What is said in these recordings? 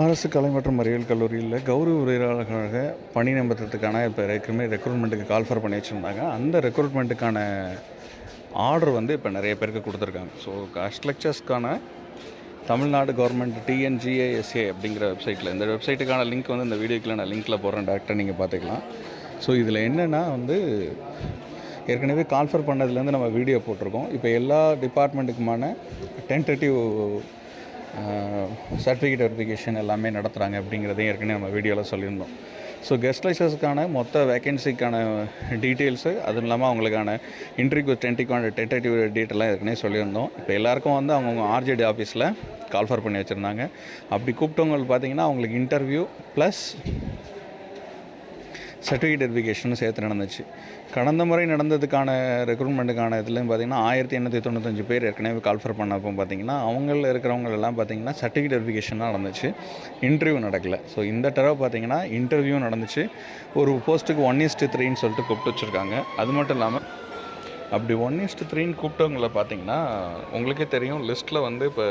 அரசு கலை மற்றும் அறிவியல் கல்லூரியில் கௌரவ உரையாளர்களாக பணி நியமனத்துக்கான இப்போ ஏற்கனவே ரெக்ரூட்மெண்ட்டுக்கு கால் ஃபர் பண்ணி வச்சுருந்தாங்க. அந்த ரெக்ரூட்மெண்ட்டுக்கான ஆர்டர் வந்து இப்போ நிறைய பேருக்கு கொடுத்துருக்காங்க. ஸோ காஸ்ட் லெக்சர்ஸ்க்கான தமிழ்நாடு கவர்மெண்ட் டிஎன்ஜிஏஎஸ்ஏ அப்படிங்கிற வெப்சைட்டில் இந்த வெப்சைட்டுக்கான லிங்க் வந்து இந்த வீடியோக்கில் நான் லிங்க்கில் போடுறேன். டேரெக்டாக நீங்கள் பார்த்துக்கலாம் ஸோ இதில் என்னென்னா வந்து ஏற்கனவே கால்ஃபர் பண்ணதுலேருந்து நம்ம வீடியோ போட்டிருக்கோம். இப்போ எல்லா டிபார்ட்மெண்ட்டுக்குமான டென்டேட்டிவ் சர்டிஃபிகேட் வெரிஃபிகேஷன் எல்லாமே நடத்துகிறாங்க அப்படிங்கிறதையும் ஏற்கனவே நம்ம வீடியோவில் சொல்லியிருந்தோம். ஸோ கெஸ்ட் லைசர்ஸ்க்கான மொத்த வேகன்சிக்கான டீட்டெயில்ஸு அதுவும் இல்லாமல் அவங்களுக்கான இன்டர்வியூ டென்டிக்கான டென்டேட்டிவ் டீட்டெயிலாம் ஏற்கனவே சொல்லியிருந்தோம். இப்போ எல்லாருக்கும் வந்து அவங்கவுங்க ஆர்ஜேடி ஆஃபீஸில் கால்ஃபர் பண்ணி வச்சுருந்தாங்க. அப்படி கூப்பிட்டவங்களுக்கு பார்த்தீங்கன்னா அவங்களுக்கு இன்டர்வியூ ப்ளஸ் சர்டிஃபிகேட் வெரிஃபிகேஷனும் சேர்த்து நடந்துச்சு. கடந்த முறை நடந்ததுக்கான ரெக்ரூட்மெண்ட்டுக்கான இதுலேயும் பார்த்தீங்கன்னா ஆயிரத்தி எண்ணூற்றி தொண்ணூத்தஞ்சு பேர் ஏற்கனவே கால்ஃபர் பண்ணப்போ பார்த்தீங்கன்னா அவங்களில் இருக்கிறவங்க எல்லாம் பார்த்தீங்கன்னா சர்டிஃபிகேட் வெரிஃபிகேஷன் தான் நடந்துச்சு. இன்டர்வியூ நடக்கல. ஸோ இந்த தடவை பார்த்தீங்கன்னா இன்டர்வியூ நடந்துச்சு. ஒரு போஸ்ட்டுக்கு ஒன் இஸ்ட்டு த்ரீன்னு சொல்லிட்டு கூப்பிட்டு வச்சுருக்காங்க. அது மட்டும் இல்லாமல் அப்படி ஒன் இஸ்ட்டு த்ரீன்னு கூப்பிட்டவங்கள பார்த்தீங்கன்னா உங்களுக்கே தெரியும் லிஸ்ட்டில் வந்து இப்போ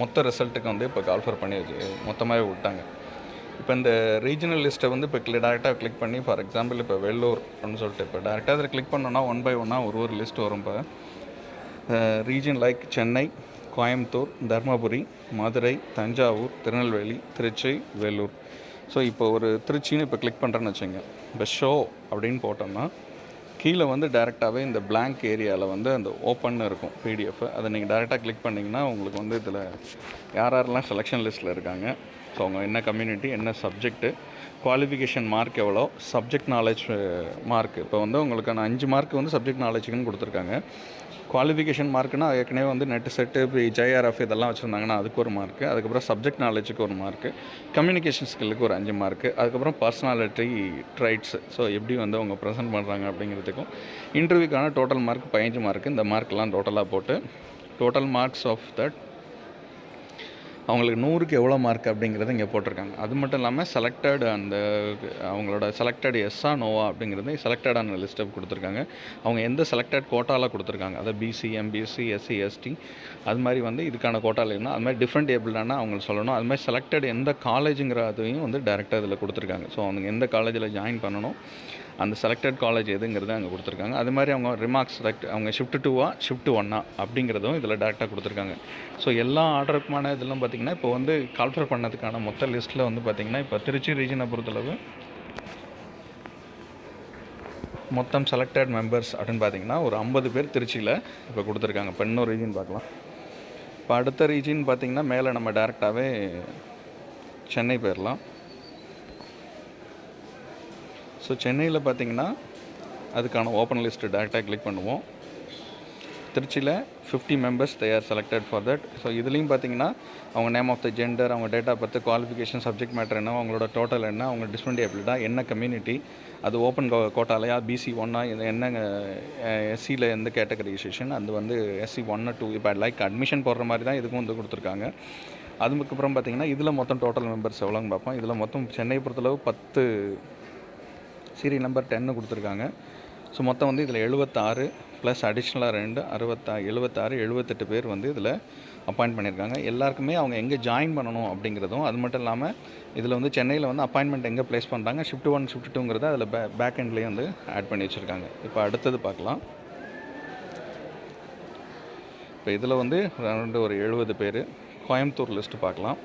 மொத்த ரிசல்ட்டுக்கு வந்து இப்போ கால்ஃபர் பண்ணி வச்சு மொத்தமாகவே விட்டாங்க. இப்போ இந்த ரீஜனல் லிஸ்ட்டை வந்து இப்போ டேரெக்டாக கிளிக் பண்ணி ஃபார் எக்ஸாம்பிள் இப்போ வெள்ளூர் அப்படின்னு சொல்லிட்டு இப்போ டேரெக்டாக அதில் கிளிக் பண்ணோன்னா ஒன் பை ஒன்னாக ஒரு ஒரு லிஸ்ட் வரும் இப்போ. Region like Chennai Coimbatore Dharmapuri Madurai Thanjavur Tirunelveli Trichy Vellore. So இப்போ ஒரு திருச்சின்னு இப்போ கிளிக் பண்ணுறேன்னு வச்சுங்க. இப்போ ஷோ அப்படின்னு போட்டோம்னா கீழே வந்து டேரெக்டாகவே இந்த பிளாங்க் ஏரியாவில் வந்து அந்த ஓப்பன் இருக்கும் பிடிஎஃப் அதை நீங்கள் டேரெக்டாக கிளிக் பண்ணிங்கன்னா உங்களுக்கு வந்து இதில் யார் யாரெல்லாம் செலெக்ஷன் லிஸ்ட்டில் இருக்காங்க ஸோ அவங்க என்ன கம்யூனிட்டி என்ன சப்ஜெக்ட்டு குவாலிஃபிகேஷன் மார்க் எவ்வளோ சப்ஜெக்ட் நாலேஜ் மார்க் இப்போ வந்து உங்களுக்கான அஞ்சு மார்க் வந்து சப்ஜெக்ட் நாலேஜுக்குன்னு கொடுத்துருக்காங்க. குவாலிஃபிகேஷன் மார்க்குனா ஏற்கனவே வந்து நெட் செட்டு இப்போ ஜேஆர்எஃப் இதெல்லாம் வச்சுருந்தாங்கன்னா அதுக்கு ஒரு மார்க்கு அதுக்கப்புறம் சப்ஜெக்ட் நாலேஜுக்கு ஒரு மார்க்கு கம்யூனிகேஷன் ஸ்கில்லுக்கு ஒரு அஞ்சு மார்க்கு அதுக்கப்புறம் பர்சனாலிட்டி ட்ரைட்ஸ் ஸோ எப்படி வந்து அவங்க ப்ரெசென்ட் பண்ணுறாங்க அப்படிங்கிறதுக்கும் இன்டர்வியூக்கான டோட்டல் மார்க் பதினஞ்சு மார்க்கு இந்த மார்க்கெலாம் டோட்டலாக போட்டு டோட்டல் மார்க்ஸ் ஆஃப் தட் அவங்களுக்கு நூறுக்கு எவ்வளோ மார்க் அப்படிங்கிறது இங்கே போட்டிருக்காங்க. அது மட்டும் இல்லாமல் செலக்டட் அந்த அவங்களோட செலக்டட் எஸ்ஸா நோவா அப்படிங்கிறது செலக்டடான லிஸ்ட்டை கொடுத்துருக்காங்க. அவங்க எந்த செலக்டட் கோட்டாவில் கொடுத்துருக்காங்க. அதை பிசி எம்பிஎஸ்சி எஸ்சி எஸ்டி அது மாதிரி வந்து இதுக்கான கோட்டாவில் இருந்தால் அது மாதிரி டிஃப்ரெண்ட் ஏபிள்டானா அவங்க சொல்லணும். அது மாதிரி செலக்டட் எந்த காலேஜுங்கிற அதையும் வந்து டேரெக்டாக இதில் கொடுத்துருக்காங்க. ஸோ அவங்க எந்த காலேஜில் ஜாயின் பண்ணணும். அந்த செலக்டட் காலேஜ் எதுங்கிறத அங்கே கொடுத்துருக்காங்க. அது மாதிரி அவங்க ரிமார்க்ஸ் செலக்ட் அவங்க ஷிஃப்ட் டூவா ஷிஃப்ட் ஒன்னா அப்படிங்கிறதும் இதில் டேரெக்டாக கொடுத்துருக்காங்க. ஸோ எல்லா ஆர்டருக்குமான இதெல்லாம் பார்த்திங்கன்னா இப்போ வந்து கால்ஃபர் பண்ணதுக்கான மொத்த லிஸ்ட்டில் வந்து பார்த்திங்கன்னா இப்போ திருச்சி ரீஜனை பொறுத்தளவு மொத்தம் செலக்டட் மெம்பர்ஸ் அப்படின்னு பார்த்தீங்கன்னா ஒரு ஐம்பது பேர் திருச்சியில் இப்போ கொடுத்துருக்காங்க. இப்போ இன்னொரு ரீஜன் பார்க்கலாம். இப்போ அடுத்த ரீஜன் பார்த்திங்கன்னா மேலே நம்ம டேரெக்டாகவே சென்னை போயிடலாம். ஸோ சென்னையில் பார்த்தீங்கன்னா அதுக்கான ஓப்பன் லிஸ்ட்டு டேரெக்டாக கிளிக் பண்ணுவோம். திருச்சியில் fifty members they are selected for that so இதுலேயும் பார்த்தீங்கன்னா அவங்க நேம் ஆஃப் த ஜெண்டர் அவங்க டேட்டா பற்றி குவாலிஃபிகேஷன் சப்ஜெக்ட் மேட்டர் என்ன அவங்களோட டோட்டல் என்ன அவங்க டிஸ்பெண்டிபிலிட்டா என்ன கம்யூனிட்டி அது ஓப்பன் கோட்டாலையா பிசி ஒன்னா இது என்ன எஸ்சியில் எந்த கேட்டகரைசேஷன் அது வந்து எஸ்சி ஒன்னு டூ இப்போ லைக் அட்மிஷன் போடுற மாதிரி தான் இதுக்கும் வந்து கொடுத்துருக்காங்க. அதுக்கப்புறம் பார்த்தீங்கன்னா இதில் மொத்தம் டோட்டல் மெம்பர்ஸ் எவ்வளோன்னு பார்ப்போம். இதில் மொத்தம் சென்னை பொறுத்தளவு பத்து சீரியல் நம்பர் டென்னு கொடுத்துருக்காங்க. ஸோ மொத்தம் வந்து இதில் எழுபத்தாறு ப்ளஸ் அடிஷ்னலாக ரெண்டு அறுபத்தா எழுபத்தாறு எழுபத்தெட்டு பேர் வந்து இதில் அப்பாயிண்ட் பண்ணியிருக்காங்க. எல்லாருக்குமே அவங்க எங்கே ஜாயின் பண்ணணும் அப்படிங்கிறதும் அது மட்டும் இல்லாமல் இதில் வந்து சென்னையில் வந்து அப்பாயின்மெண்ட் எங்கே ப்ளேஸ் பண்ணுறாங்க ஷிஃப்ட் ஒன் ஷிஃப்ட் டூங்கிறத அதில் பே பேக் எண்ட்லேயே வந்து ஆட் பண்ணி வச்சுருக்காங்க. இப்போ அடுத்தது பார்க்கலாம். இப்போ இதில் வந்து ரெண்டு ஒரு எழுபது பேர் கோயம்புத்தூர் லிஸ்ட்டு பார்க்கலாம்.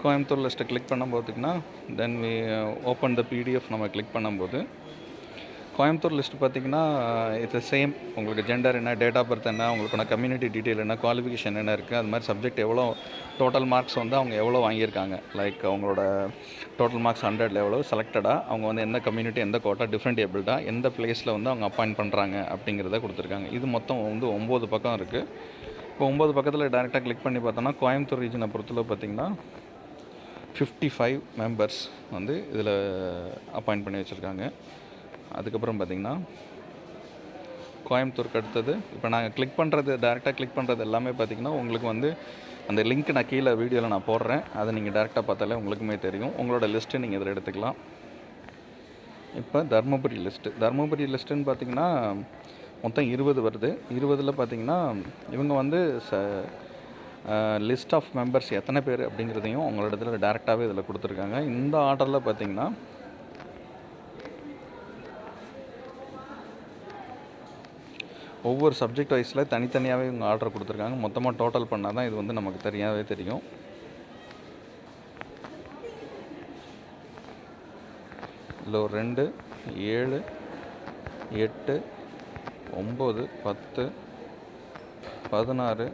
Uh, கோயம்புத்தூர் லிஸ்ட்டை click பண்ணும்போதுக்குன்னா then we open the PDF நம்ம கிளிக் பண்ணும்போது கோயம்புத்தூர் லிஸ்ட் பார்த்தீங்கன்னா இட்ஸ் uh, சேம் உங்களுக்கு ஜெண்டர் என்ன டேட் ஆஃப் பர்த் என்ன உங்களுக்கான கம்யூனிட்டி டீட்டெயில் என்ன குவாலிஃபிகேஷன் என்ன இருக்குது அது மாதிரி சப்ஜெக்ட் எவ்வளோ டோட்டல் மார்க்ஸ் வந்து அவங்க எவ்வளோ வாங்கியிருக்காங்க. லைக் அவங்களோட டோட்டல் மார்க்ஸ் ஹண்ட்ரட்ல எவ்வளோ செலக்டடாக அவங்க வந்து எந்த கம்யூனிட்டி எந்த கோட்டா டிஃப்ரெண்ட் ஏபிள்டாக எந்த பிளேஸில் வந்து அவங்க அப்பாயிண்ட் பண்ணுறாங்க அப்படிங்கிறத கொடுத்துருக்காங்க. இது மொத்தம் வந்து ஒம்பது பக்கம் இருக்குது இப்போ ஒம்பது பக்கத்தில் டேரெக்டாக கிளிக் பண்ணி பார்த்தோன்னா கோயம்புத்தூர் ரீஜனை பொறுத்தளவு பார்த்திங்கன்னா ஃபிஃப்டி ஃபைவ் மெம்பர்ஸ் வந்து இதில் அப்பாயிண்ட் பண்ணி வச்சுருக்காங்க. அதுக்கப்புறம் பார்த்திங்கன்னா கோயம்புத்தூருக்கு அடுத்தது இப்போ நாங்கள் கிளிக் பண்ணுறது டேரெக்டாக கிளிக் பண்ணுறது எல்லாமே பார்த்திங்கன்னா உங்களுக்கு வந்து அந்த லிங்க் நான் கீழே வீடியோவில் நான் போடுறேன். அதை நீங்கள் டேரெக்டாக பார்த்தாலே உங்களுக்குமே தெரியும். உங்களோட லிஸ்ட்டு நீங்கள் இதில் எடுத்துக்கலாம். இப்போ தருமபுரி லிஸ்ட்டு தருமபுரி லிஸ்ட்டுன்னு பார்த்தீங்கன்னா மொத்தம் இருபது வருது. இருபதில் பார்த்தீங்கன்னா இவங்க வந்து ச லிஸ்ட் ஆஃப் மெம்பர்ஸ் எத்தனை பேர் அப்படிங்கிறதையும் உங்களிடத்துல டேரெக்டாகவே இதில் கொடுத்துருக்காங்க. இந்த ஆர்டரில் பார்த்திங்கன்னா ஒவ்வொரு சப்ஜெக்ட் வைஸில் தனித்தனியாகவே இவங்க ஆர்டர் கொடுத்துருக்காங்க. மொத்தமாக டோட்டல் பண்ணால் தான் இது வந்து நமக்கு தெரியாவே தெரியும். இதில் ஒரு ரெண்டு ஏழு எட்டு ஒம்பது பத்து பதினாறு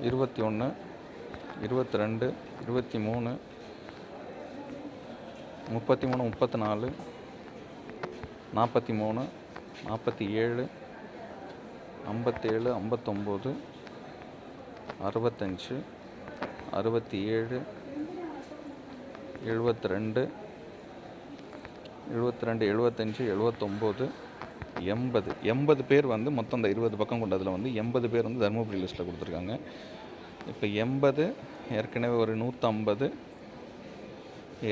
இருபத்தி ஒன்று இருபத்தி ரெண்டு இருபத்தி மூணு முப்பத்தி மூணு முப்பத்தி நாலு நாற்பத்தி மூணு நாற்பத்தி ஏழு ஐம்பத்தேழு ஐம்பத்தொம்போது அறுபத்தஞ்சு அறுபத்தி ஏழு எழுபத்தி ரெண்டு எழுபத்தி ரெண்டு எழுபத்தஞ்சு எழுபத்தொம்போது எண்பது எண்பது பேர் வந்து மொத்தம் இந்த இருபது பக்கம் கொண்டதில் வந்து எண்பது பேர் வந்து தருமபுரி லிஸ்ட்டில் கொடுத்துருக்காங்க. இப்போ எண்பது ஏற்கனவே ஒரு நூற்றம்பது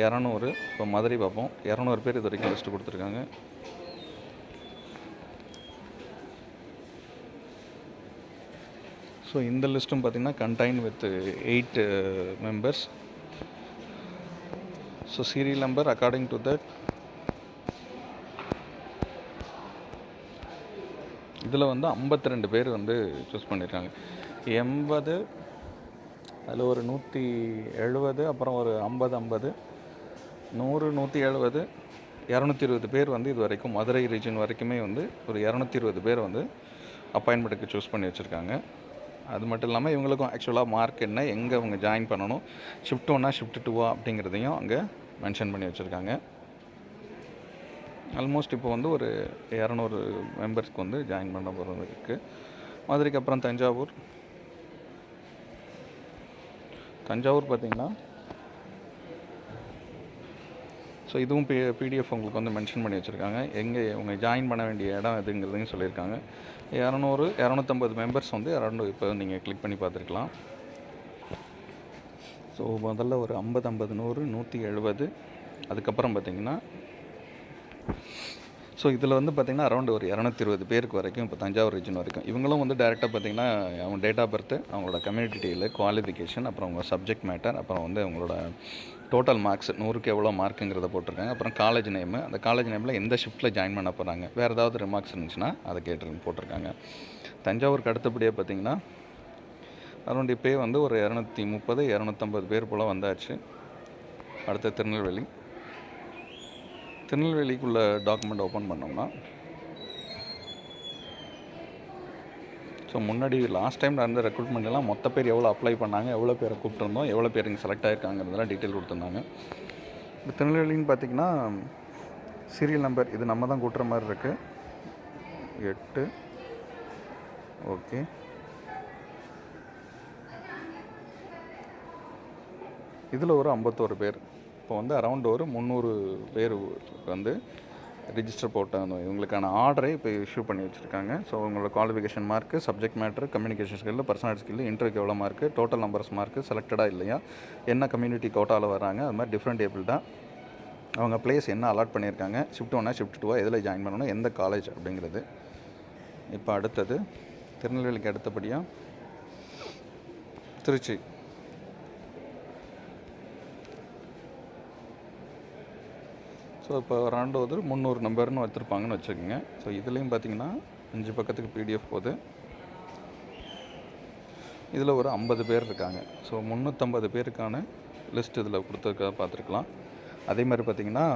இரநூறு இப்போ மதுரை பார்ப்போம். இரநூறு பேர் இது வரைக்கும் லிஸ்ட்டு கொடுத்துருக்காங்க. ஸோ இந்த லிஸ்ட்டும் பார்த்திங்கன்னா contain with eight members so serial number according to that இதில் வந்து 52 ரெண்டு பேர் வந்து சூஸ் பண்ணியிருக்காங்க. எண்பது அதில் ஒரு நூற்றி எழுபது அப்புறம் ஒரு ஐம்பது ஐம்பது நூறு நூற்றி எழுபது இரநூத்தி இருபது பேர் வந்து இது வரைக்கும் மதுரை ரீஜன் வரைக்குமே வந்து ஒரு இரநூத்தி இருபது பேர் வந்து அப்பாயின்மெண்ட்டுக்கு சூஸ் பண்ணி வச்சுருக்காங்க. அது மட்டும் இல்லாமல் இவங்களுக்கும் ஆக்சுவலாக மார்க் என்ன எங்கே அவங்க ஜாயின் பண்ணணும் ஷிஃப்ட் ஒன்னா ஷிஃப்ட் டூவா அப்படிங்கிறதையும் அங்கே மென்ஷன் பண்ணி வச்சுருக்காங்க. ஆல்மோஸ்ட் இப்போ வந்து ஒரு இரநூறு மெம்பர்ஸ்க்கு வந்து ஜாயின் பண்ண போகிறது இருக்குது மதுரைக்கு அப்புறம் தஞ்சாவூர். தஞ்சாவூர் பார்த்திங்கன்னா ஸோ இதுவும் பி பிடிஎஃப் உங்களுக்கு வந்து மென்ஷன் பண்ணி வச்சுருக்காங்க. எங்கே இவங்க ஜாயின் பண்ண வேண்டிய இடம் எதுங்கிறதையும் சொல்லியிருக்காங்க. இரநூறு இரநூத்தம்பது மெம்பர்ஸ் வந்து இரநூறு இப்போ நீங்கள் கிளிக் பண்ணி பார்த்துருக்கலாம். ஸோ முதல்ல ஒரு ஐம்பது ஐம்பது நூறு நூற்றி எழுபது. அதுக்கப்புறம் பார்த்திங்கன்னா ஸோ இதில் வந்து பார்த்திங்கன்னா அரௌண்ட் ஒரு இரநூத்தி இருபது பேருக்கு வரைக்கும் இப்போ தஞ்சாவூர் ரீஜன் வரைக்கும் இவங்களும் வந்து டேரெக்டாக பார்த்திங்கன்னா அவங்க டேட் ஆஃப் பர்த்து அவங்களோட கம்யூனிட்டி குவாலிஃபிகேஷன் அப்புறம் அவங்க சப்ஜெக்ட் மேட்டர் அப்புறம் வந்து அவங்களோட டோட்டல் மார்க்ஸ் நூறுக்கு எவ்வளோ மார்க்குங்கிறத போட்டிருக்காங்க. அப்புறம் காலேஜ் நேமு அந்த காலேஜ் நேமில் எந்த ஷிஃப்ட்டில் ஜாயின் பண்ண போகிறாங்க வேறு ஏதாவது ரிமார்க்ஸ் இருந்துச்சுன்னா அதை கேட்டு போட்டிருக்காங்க. தஞ்சாவூருக்கு அடுத்தபடியாக பார்த்திங்கன்னா அரௌண்ட் இப்போயே வந்து ஒரு இரநூத்தி முப்பது இரநூத்தம்பது பேர் போல் வந்தாச்சு. அடுத்த திருநெல்வேலி. திருநெல்வேலிக்குள்ள டாக்குமெண்ட் ஓப்பன் பண்ணோம்னா ஸோ முன்னாடி லாஸ்ட் டைம் நடந்த ரெக்ரூட்மெண்ட்லாம் மொத்த பேர் எவ்வளோ அப்ளை பண்ணாங்க எவ்வளோ பேரை கூப்பிட்டுருந்தோம் எவ்வளோ பேர் இங்கே செலக்ட் ஆகிருக்காங்கிறதெல்லாம் டீட்டெயில் கொடுத்துருந்தாங்க. இப்போ திருநெல்வேலின்னு பார்த்தீங்கன்னா சீரியல் நம்பர் இது நம்ம தான் கூட்டுற மாதிரி இருக்குது எட்டு ஓகே இதில் ஒரு ஐம்பத்தோரு பேர். இப்போ வந்து அரௌண்ட் ஒரு முந்நூறு பேர் வந்து ரிஜிஸ்டர் போட்டாங்க இவங்களுக்கான ஆர்டரை இப்போ இஷ்யூ பண்ணி வச்சுருக்காங்க. ஸோ உங்களோட qualification mark subject matter communication skill personality skill இன்டர்வியூக்கு எவ்வளோ மார்க்கு டோட்டல் நம்பர்ஸ் மார்க்கு செலக்டடாக இல்லையா என்ன கம்யூனிட்டி கோட்டாவில் வராங்க அது மாதிரி டிஃப்ரெண்ட் டேபிள் தான் அவங்க பிளேஸ் என்ன அலாட் பண்ணியிருக்காங்க ஷிஃப்ட் ஒன்னா ஷிஃப்ட் டூவா எதில் ஜாயின் பண்ணணும் எந்த காலேஜ் அப்படிங்கிறது. இப்போ அடுத்தது திருநெல்வேலிக்கு அடுத்தபடியாக திருச்சி. ஸோ இப்போ ராண்டு வந்து முந்நூறு நம்பர்னு வச்சுருப்பாங்கன்னு வச்சுக்கோங்க. ஸோ இதுலேயும் பார்த்தீங்கன்னா அஞ்சு பக்கத்துக்கு பிடிஎஃப் போகுது இதில் ஒரு ஐம்பது பேர் இருக்காங்க. ஸோ முந்நூற்றம்பது பேருக்கான லிஸ்ட் இதில் கொடுத்துருக்க பார்த்துருக்கலாம் அதே மாதிரி பார்த்தீங்கன்னா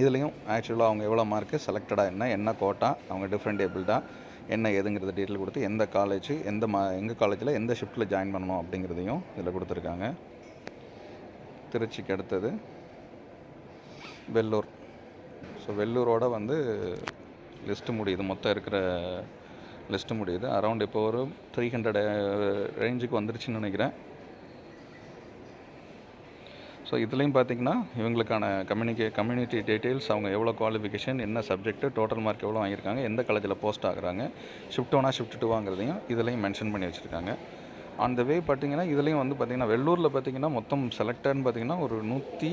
இதுலேயும் ஆக்சுவலாக அவங்க எவ்வளோ மார்க்கு செலக்டடாக என்ன என்ன கோட்டா அவங்க டிஃப்ரெண்ட் டேபிள்டாக என்ன ஏதுங்கிறத டீட்டெயில் கொடுத்து எந்த காலேஜ் எந்த மா எங்கள் காலேஜில் எந்த ஷிஃப்ட்டில் ஜாயின் பண்ணணும் அப்படிங்கிறதையும் இதில் கொடுத்துருக்காங்க. திருச்சிக்கு அடுத்தது வெள்ளூர். ஸோ வெள்ளூரோட வந்து லிஸ்ட்டு முடியுது. மொத்தம் இருக்கிற லிஸ்ட்டு முடியுது. அரௌண்ட் இப்போ ஒரு த்ரீ ஹண்ட்ரட் ரேஞ்சுக்கு வந்துருச்சுன்னு நினைக்கிறேன். ஸோ இதுலேயும் பார்த்தீங்கன்னா இவங்களுக்கான கம்யூனிகே கம்யூனிட்டி டீட்டெயில்ஸ் அவங்க எவ்வளோ குவாலிஃபிகேஷன் என்ன சப்ஜெக்ட்டு டோட்டல் மார்க் எவ்வளோ வாங்கியிருக்காங்க எந்த காலேஜில் போஸ்ட் ஆகுறாங்க ஷிஃப்ட் ஒன்னா ஷிஃப்ட் டூவாங்கிறதையும் இதுலேயும் மென்ஷன் பண்ணி வச்சுருக்காங்க. அந்த வே பார்த்தீங்கன்னா இதுலேயும் வந்து பார்த்திங்கன்னா வெள்ளூரில் பார்த்தீங்கன்னா மொத்தம் செலக்டட்னு பார்த்தீங்கன்னா ஒரு நூற்றி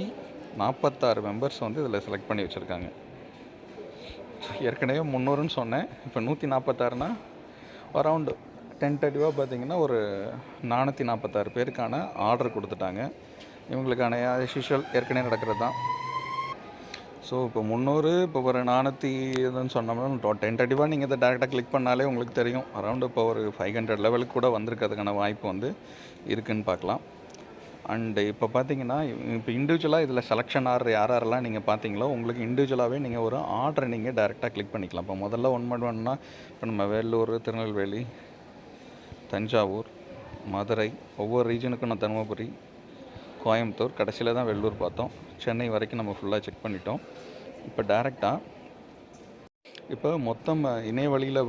நாற்பத்தாறு மெம்பர்ஸ் வந்து இதில் செலக்ட் பண்ணி வச்சுருக்காங்க. ஏற்கனவே முந்நூறுன்னு சொன்னேன். இப்போ நூற்றி நாற்பத்தாறுனா அரவுண்டு டென்டேட்டிவாக பார்த்தீங்கன்னா ஒரு நானூற்றி நாற்பத்தாறு பேருக்கான ஆர்டர் கொடுத்துட்டாங்க. இவங்களுக்கான யூஷுவல் ஏற்கனவே நடக்கிறது தான். ஸோ இப்போ முந்நூறு இப்போ ஒரு நானூற்றி இதுன்னு சொன்னோம்னா டென்டேட்டிவாக நீங்கள் இதை டேரெக்டாக கிளிக் பண்ணாலே உங்களுக்கு தெரியும். அரௌண்ட் இப்போ ஒரு ஃபைவ் ஹண்ட்ரட் லெவலுக்கு கூட வந்திருக்கிறதுக்கான வாய்ப்பு வந்து இருக்குன்னு பார்க்கலாம். அண்டு இப்போ பார்த்தீங்கன்னா இப்போ இண்டிவிஜுவலாக இதில் செலெக்ஷன் ஆர்டர் யார் யாரெல்லாம் நீங்கள் பார்த்தீங்களோ உங்களுக்கு இண்டிவிஜுவலாகவே நீங்கள் ஒரு ஆர்டரை நீங்கள் டேரெக்டாக கிளிக் பண்ணிக்கலாம். இப்போ முதல்ல ஒன் மட் ஒன்னா இப்போ நம்ம வேலூர் திருநெல்வேலி தஞ்சாவூர் மதுரை ஒவ்வொரு ரீஜனுக்கும் நான் தருமபுரி கோயம்புத்தூர் கடைசியில் தான் வெள்ளூர் பார்த்தோம். சென்னை வரைக்கும் நம்ம ஃபுல்லாக செக் பண்ணிட்டோம். இப்போ டேரெக்டாக இப்போ மொத்தம் இணைய வழியில்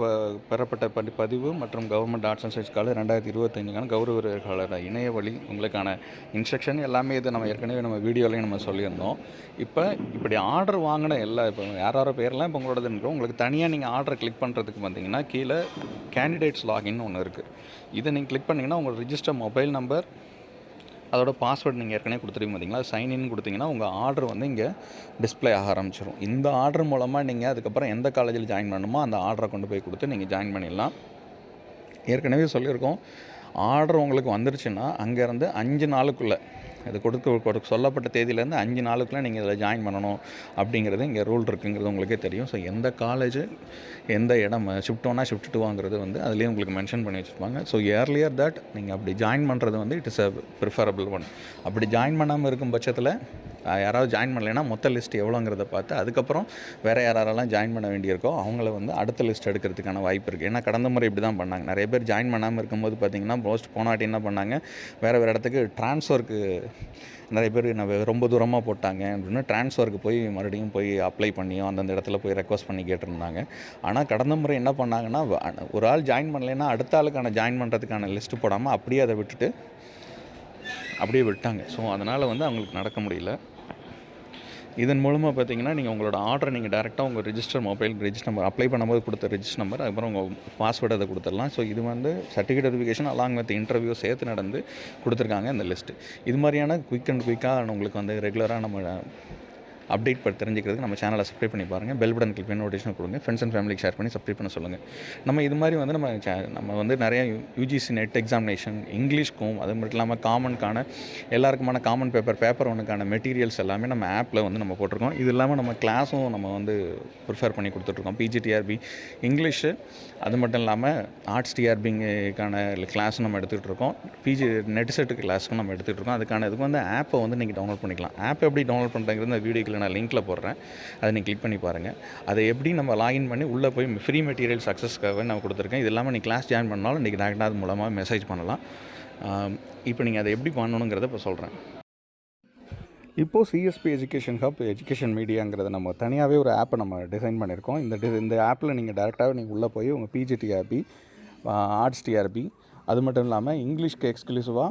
பெறப்பட்ட படி பதிவு மற்றும் government arts and science college ரெண்டாயிரத்தி இருபத்தஞ்சுக்கான கௌரவ வீரர்களோட இணைய வழி உங்களுக்கான இன்ஸ்ட்ரக்ஷன் எல்லாமே இது நம்ம ஏற்கனவே நம்ம வீடியோலையும் நம்ம சொல்லியிருந்தோம். இப்போ இப்படி ஆர்டர் வாங்கின எல்லா இப்போ யார் யாரோ பேர்லாம் இப்போ உங்களோடது உங்களுக்கு தனியாக நீங்கள் ஆர்டரை கிளிக் பண்ணுறதுக்கு பார்த்தீங்கன்னா கீழே கேண்டிடேட்ஸ் லாகின்னு ஒன்று இருக்குது இதை நீங்கள் கிளிக் பண்ணிங்கன்னா உங்களோட ரிஜிஸ்டர் மொபைல் நம்பர் அதோட பாஸ்வேர்டு நீங்கள் ஏற்கனவே கொடுத்துருக்கீங்க பார்த்தீங்களா சைன் இன் கொடுத்தீங்கன்னா உங்கள் ஆர்டர் வந்து இங்கே டிஸ்ப்ளே ஆக ஆரம்பிச்சிடும் இந்த ஆர்டர் மூலமாக நீங்கள் அதுக்கப்புறம் எந்த காலேஜில் ஜாயின் பண்ணணுமோ அந்த ஆர்டரை கொண்டு போய் கொடுத்து நீங்கள் ஜாயின் பண்ணிடலாம். ஏற்கனவே சொல்லியிருக்கோம். ஆர்டர் உங்களுக்கு வந்துருச்சுன்னா அங்கேருந்து அஞ்சு நாளுக்குள்ளே இது கொடுக்க கொடுக்க சொல்லப்பட்ட தேதியிலேருந்து அஞ்சு நாளுக்குள்ளே நீங்கள் இதில் ஜாயின் பண்ணணும் அப்படிங்கிறது இங்கே ரூல் இருக்குங்கிறது உங்களுக்கே தெரியும். ஸோ எந்த காலேஜ் எந்த இடம் ஷிஃப்ட் ஒன்னா ஷிஃப்ட் டூவாங்கிறது வந்து அதுலேயே உங்களுக்கு மென்ஷன் பண்ணி வச்சுருப்பாங்க. ஸோ இயர்லியர் தட் நீங்கள் அப்படி ஜாயின் பண்ணுறது வந்து it is a preferable one அப்படி ஜாயின் பண்ணாமல் இருக்கும் பட்சத்தில் யாராவது ஜாயின் பண்ணலைன்னா மொத்த லிஸ்ட் எவ்வளோங்கிறத பார்த்து அதுக்கப்புறம் வேறு யாரெல்லாம் ஜாயின் பண்ண வேண்டியிருக்கோ அவங்கள வந்து அடுத்த லிஸ்ட் எடுக்கிறதுக்கான வாய்ப்பு இருக்குது ஏன்னா கடந்த முறை இப்படி தான் பண்ணாங்க. நிறைய பேர் ஜாயின் பண்ணாமல் இருக்கும்போது பார்த்திங்கன்னா மோஸ்ட் போனாட்டி என்ன பண்ணாங்க? வேறு வேறு இடத்துக்கு ட்ரான்ஸ்ஃபருக்கு நிறைய பேர் என்ன ரொம்ப தூரமாக போட்டாங்க அப்படின்னு ட்ரான்ஸ்ஃபருக்கு போய் மறுபடியும் போய் அப்ளை பண்ணியும் அந்தந்த இடத்துல போய் ரெக்வஸ்ட் பண்ணி கேட்டிருந்தாங்க. ஆனால் கடந்த முறை என்ன பண்ணாங்கன்னா ஒரு ஆள் ஜாயின் பண்ணலைன்னா அடுத்த ஆளுக்கான ஜாயின் பண்ணுறதுக்கான லிஸ்ட்டு போடாமல் அப்படியே அதை விட்டுட்டு அப்படியே விட்டாங்க. ஸோ அதனால் வந்து அவங்களுக்கு நடக்க முடியல. இதன் மூலமாக பார்த்தீங்கன்னா நீங்கள் உங்களோட ஆர்டரை நீங்கள் டேரெக்டாக உங்கள் register mobile register number apply பண்ணும்போது கொடுத்த ரிஜிஸ்டர் நம்பர் அதுக்கப்புறம் உங்கள் பாஸ்வேர்டு அதை கொடுத்துடலாம். ஸோ இது வந்து certificate verification along with interview சேர்த்து நடந்து கொடுத்துருக்காங்க இந்த லிஸ்ட்டு இது மாதிரியான குயிக் அண்ட் குயிக்காக உங்களுக்கு வந்து ரெகுலராக நம்ம அப்டேட் பற்றி தெரிஞ்சுக்கிறதுக்கு நம்ம சேனலை சப்ஸ்கிரைப் பண்ணி பாருங்கள் பெல் பட்டன் கிளிக் பண்ணி நோட்டிஃபிகேஷன் கொடுங்க. ஃப்ரெண்ட்ஸ் அண்ட் ஃபேமிலிக்கு ஷேர் பண்ணி சப்ஸ்கிரைப் பண்ண சொல்லுங்கள் நம்ம இது மாதிரி வந்து நம்ம நம்ம வந்து நிறைய யூஜிசி நெட் எக்ஸாமினேஷன் இங்கிலீஷ்க்கும் அது மட்டும் இல்லாமல் காமனுக்கான எல்லாருக்குமான காமன் பேப்பர் பேப்பர் ஒன்றுக்கான மெட்டீரியல்ஸ் எல்லாமே நம்ம ஆப்பில் வந்து நம்ம போட்டிருக்கோம். இது இல்லாமல் நம்ம கிளாஸும் நம்ம வந்து ப்ரிஃபர் பண்ணி கொடுத்துட்ருக்கோம் பிஜிடிஆர்பி இங்கிலீஷு அது மட்டும் இல்லாமல் ஆர்ட்ஸ் டிஆர்பிங்கான கிளாஸும் நம்ம எடுத்துகிட்டு இருக்கோம் பிஜி நெட் செட்டு கிளாஸுக்கும் நம்ம எடுத்துகிட்டு இருக்கோம் அதுக்கான இதுக்கு வந்து ஆப்பை வந்து நீங்கள் டவுன்லோட் பண்ணிக்கலாம். ஆப் எப்படி டவுன்லோட் பண்ணுறங்கிறது இந்த வீடியோக்கில் நான் லிங்க்கில் போடுறேன். அதை நீங்கள் கிளிக் பண்ணி பாருங்கள் அதை எப்படி நம்ம லாகின் பண்ணி உள்ளே போய் ஃப்ரீ மெட்டீரியல் சக்ஸஸ்க்காக நான் கொடுத்துருக்கேன். இது இல்லாமல் நீ கிளாஸ் ஜாயின் பண்ணாலும் நீங்கள் டேரெக்டாக அது மூலமாக மெசேஜ் பண்ணலாம். இப்போ நீங்கள் அதை எப்படி பண்ணணுங்கிறத இப்போ சொல்கிறேன் இப்போது சிஎஸ்பி எஜுகேஷன் ஹப் எஜுகேஷன் மீடியாங்கிறத நம்ம தனியாகவே ஒரு ஆப்பை நம்ம டிசைன் பண்ணியிருக்கோம். இந்த டி இந்த ஆப்பில் நீங்கள் டேரெக்டாக நீங்கள் உள்ளே போய் உங்கள் பிஜி டிஆர்பி ஆர்ட்ஸ் டிஆர்பி அது மட்டும் இல்லாமல் இங்கிலீஷ்க்கு எக்ஸ்க்ளூசிவாக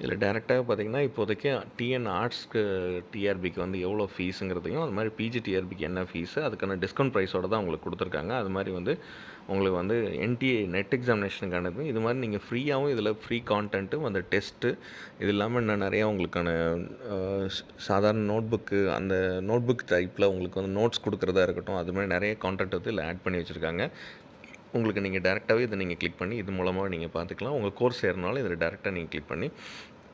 இதில் டேரெக்டாக பார்த்திங்கன்னா இப்போதைக்கு டிஎன் ஆர்ட்ஸ்க்கு டிஆர்பிக்கு வந்து எவ்வளோ ஃபீஸுங்கிறதையும் அது மாதிரி பிஜி டிஆர்பிக்கு என்ன ஃபீஸு அதுக்கான டிஸ்கவுண்ட் ப்ரைஸோடு தான் உங்களுக்கு கொடுத்துருக்காங்க. அது மாதிரி வந்து உங்களுக்கு வந்து என்டிஏ நெட் எக்ஸாமினேஷனுக்கானது இது மாதிரி நீங்கள் ஃப்ரீயாகவும் இதில் ஃப்ரீ கான்டென்ட்டும் அந்த டெஸ்ட்டு இது இல்லாமல் இன்னும் நிறையா உங்களுக்கான சாதாரண நோட் புக்கு அந்த நோட் புக் டைப்பில் உங்களுக்கு வந்து நோட்ஸ் கொடுக்குறதா இருக்கட்டும் அது மாதிரி நிறைய கான்டென்ட் வந்து இதில் ஆட் பண்ணி வச்சுருக்காங்க. உங்களுக்கு நீங்கள் டேரெக்டாகவே இதை நீங்கள் கிளிக் பண்ணி இது மூலமாக நீங்கள் பார்த்துக்கலாம். உங்கள் கோர்ஸ் சேரனாலும் இதில் டேரெக்டாக நீங்கள் கிளிக் பண்ணி